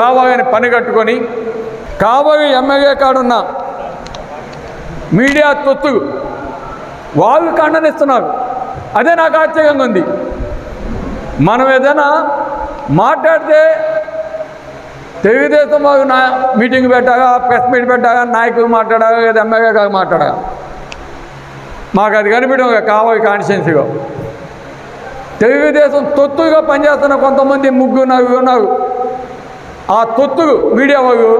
కావాలని పని కట్టుకొని కాబోయే ఎమ్మెల్యే కాడున్న మీడియా తొత్తు వాళ్ళు ఖండనిస్తున్నారు. అదే నాకు ఆశ్చర్యంగా ఉంది. మనం ఏదైనా మాట్లాడితే తెలుగుదేశం వారు నా మీటింగ్ పెట్టాగా ప్రెస్ మీట్ పెట్టాగా నాయకులు మాట్లాడాగా లేదా ఎమ్మెల్యే కాదు మాట్లాడాగా మాకు అది కనిపించడం కావాలి కాన్స్టిట్యున్సీగా తెలుగుదేశం తొత్తుగా పనిచేస్తున్న కొంతమంది ముగ్గురు నలుగురు ఉన్నారు. ఆ తొత్తు మీడియా వాగు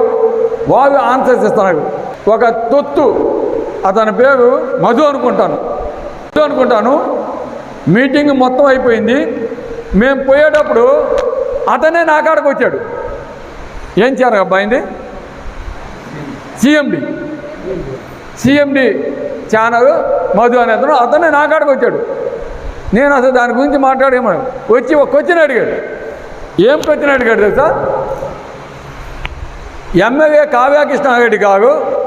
వాగు ఆన్సర్స్ ఇస్తున్నారు ఒక తొత్తు అతని పేరు మధు అనుకుంటాను. మధు అనుకుంటాను. మీటింగ్ మొత్తం అయిపోయింది. మేము పోయేటప్పుడు అతనే నా కాడకు వచ్చాడు. ఏం చేయాలి అబ్బాయింది సిఎండి సిఎండి ఛానల్ మధు అనే అతను అతనే నా కాడకు వచ్చాడు. నేను అసలు దాని గురించి మాట్లాడేమో వచ్చి ఒక క్వశ్చన్ అడిగాడు. ఏం క్వశ్చన్ అడిగాడు తెలుసా? ఎమ్మెల్యే కావ్యకృష్ణారెడ్డి గారు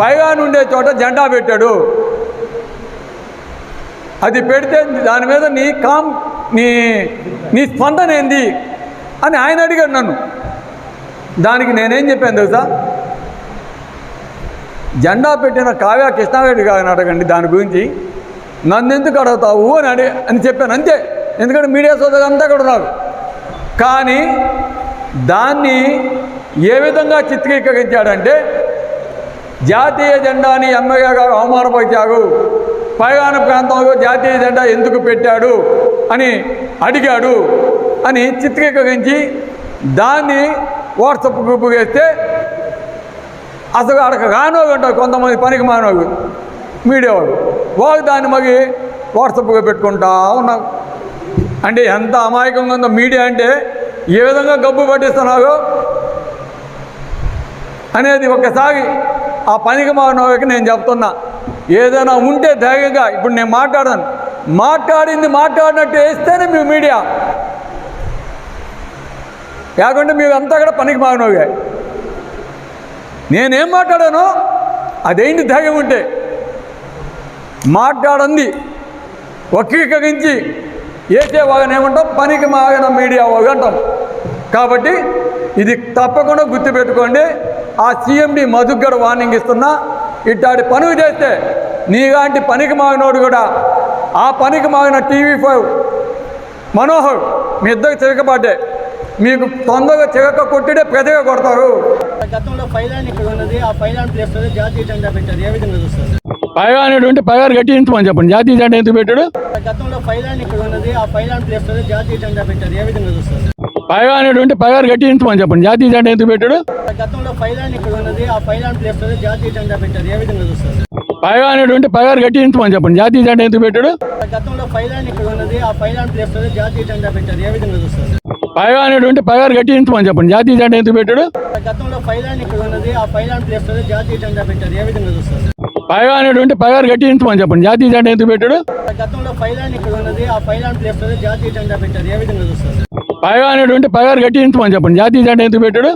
పైగా నుండే చోట జెండా పెట్టాడు. అది పెడితే దాని మీద నీ కామ్ నీ నీ స్పందన ఏంది అని ఆయన అడిగాడు నన్ను. దానికి నేనేం చెప్పాను తెలుసా? జెండా పెట్టిన కావ్య కృష్ణారెడ్డి గారిని అడగండి దాని గురించి. నన్ను ఎందుకు అడుగుతావు అని అడి అని చెప్పాను అంతే. ఎందుకంటే మీడియా సోదరు అంతా కూడా ఉన్నారు. కానీ దాన్ని ఏ విధంగా చిత్రీకరించాడంటే జాతీయ జెండాని ఎమ్మెల్యే గారు అవమానపరిచారు. పైగాన ప్రాంతంలో జాతీయ జెండా ఎందుకు పెట్టాడు అని అడిగాడు అని చిత్రీకరించి దాన్ని వాట్సప్ గ్రూప్ వేస్తే అసలు అక్కడ రానోళ్ళు ఉంటారు కొంతమంది పనికి మానోళ్ళు మీడియా వాళ్ళు వాళ్ళు దాన్ని మరి వాట్సప్గా పెట్టుకుంటా ఉన్నారు. అంటే ఎంత అమాయకంగా ఉందో మీడియా అంటే ఏ విధంగా గబ్బు పట్టిస్తున్నారో అనేది ఒకసారి ఆ పనికి మానవులకి నేను చెప్తున్నా. ఏదైనా ఉంటే ధైర్యంగా ఇప్పుడు నేను మాట్లాడాను. మాట్లాడింది మాట్లాడినట్టు వేస్తేనే మీ మీడియా. లేకుంటే మీరు అంతా కూడా పనికి మానవుగా నేనేం మాట్లాడానో అదేంటి ధైర్యం ఉంటే మాట్లాడంది. వక్రీకరించి ఏసే పనికి మాగిన మీడియా వాగు అంటాం. కాబట్టి ఇది తప్పకుండా గుర్తుపెట్టుకోండి. ఆ సీఎండి మధుగ్గర వార్నింగ్ ఇస్తున్నా ఇట్లాంటి పనులు చేస్తే నీలాంటి పనికి మాగినోడు కూడా ఆ పనికి మాగిన టీవీ ఫైవ్ మనోహర్ మీ ఇద్దరు చిరకబడ్డే మీకు తొందరగా చిరక కొట్టిడే పెద్దగా కొడతారు. గతంలో ఫైలాండ్ ఇక్కడ ఉన్నది ఆ ఫైలాండ్ ప్లేస్లో జాతీయ జెండా పెట్టారు. ఏ విధంగా చూస్తారు? కట్టించమని చెప్పండి. జాతీయ జెండా ఎందుకు పెట్టాడు? గతంలో ఇక్కడ ఉన్నది ఆ జాతీయ జెండా పెట్టారు. ఏ విధంగా చూస్తారు? సార్? పైగా అనేటువంటి పైగారు కట్టించమని చెప్పండి. జాతీయ జెండా ఎందుకు పెట్టాడు? గతంలో ఫైలాండ్ ఇక్కడ ఉన్నది ఆ ఫైలాండ్ ప్లేస్లో జాతీయ జెండా పెట్టారు. ఏ విధంగా చూస్తారు? సార్? పైగా అనేటువంటి పైగారు కట్టించమని చెప్పండి. జాతీయ జెండా ఎందుకు పెట్టాడు? గతంలో ఫైలాండ్ ఇక్కడ ఉన్నది ఆ ఫైలాండ్ ప్లేస్లో జాతీయ జెండా పెట్టారు. ఏ విధంగా చూస్తారు? సార్? పైగా అనేటువంటి పైగారు కట్టించమని చెప్పండి. జాతీయ జెండా ఎందుకు పెట్టాడు? గతంలో ఫైలాండ్ ఇక్కడ ఉన్నది ఆ ఫైలాండ్ ప్లేస్లో జాతీయ జెండా పెట్టారు. ఏ విధంగా చూస్తారు? సార్? పైగా అనేటువంటి పైగారు కట్టించమని చెప్పండి. జాతీయ జెండా ఎందుకు పెట్టాడు? గతంలో ఫైలాండ్ ఇక్కడ ఉన్నది ఆ ఫైలాండ్ ప్లేస్ జాతీయ జెండా పెట్టారు. ఏ విధంగా చూస్తారు? పైగా అనేటువంటి పైగా కట్టించమని చెప్పండి. జాతీయ జెండా ఎందుకు పెట్టాడు?